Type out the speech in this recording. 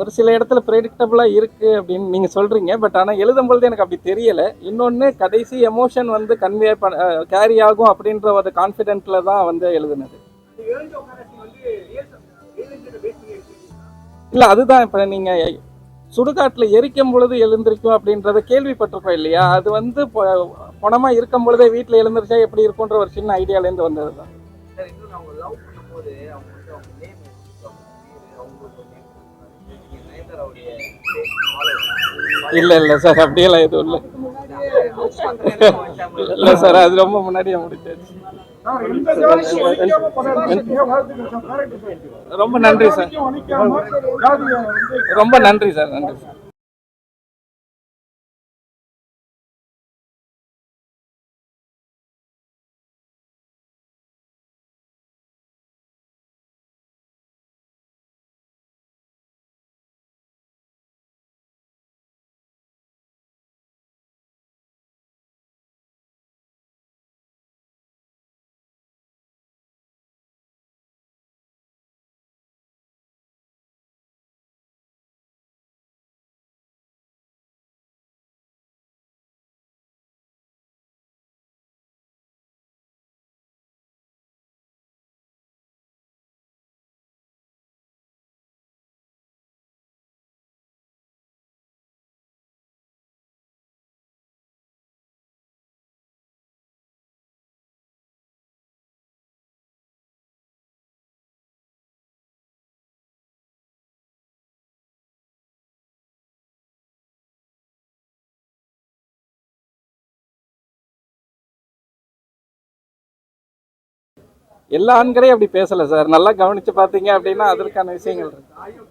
ஒரு சில இடத்துல ப்ரெடிக்டபுளாக இருக்குது அப்படின்னு நீங்கள் சொல்கிறீங்க பட் ஆனால் எழுதும் பொழுது எனக்கு அப்படி தெரியலை. இன்னொன்று கடைசி எமோஷன் வந்து கன்வே பண்ண கேரி ஆகும் அப்படின்ற ஒரு கான்ஃபிடென்ட்டில் தான் வந்து எழுதுனது. இல்லை அதுதான் இப்போ நீங்கள் சுடுகாட்டில் எரிக்கும் பொழுது எழுந்திருக்கும் அப்படின்றத கேள்விப்பட்டிருக்கோம் இல்லையா? அது வந்து பணமாக இருக்கும் பொழுதே வீட்டில் எழுந்திருச்சா எப்படி இருக்குன்ற ஒரு சின்ன ஐடியாலேருந்து வந்தது தான் இல்லை இல்லை சார் அப்படியெல்லாம் எதுவும் இல்லை. இல்லை சார் அது ரொம்ப முன்னாடியே முடிச்சாச்சு ரொம்ப நன்றி சார். ரொம்ப நன்றி சார். நன்றி சார். எல்லா ஆண்களையும் அப்படி பேசலை சார். நல்லா கவனிச்சு பார்த்தீங்க அப்படின்னா அதற்கான விஷயங்கள் இருக்கு.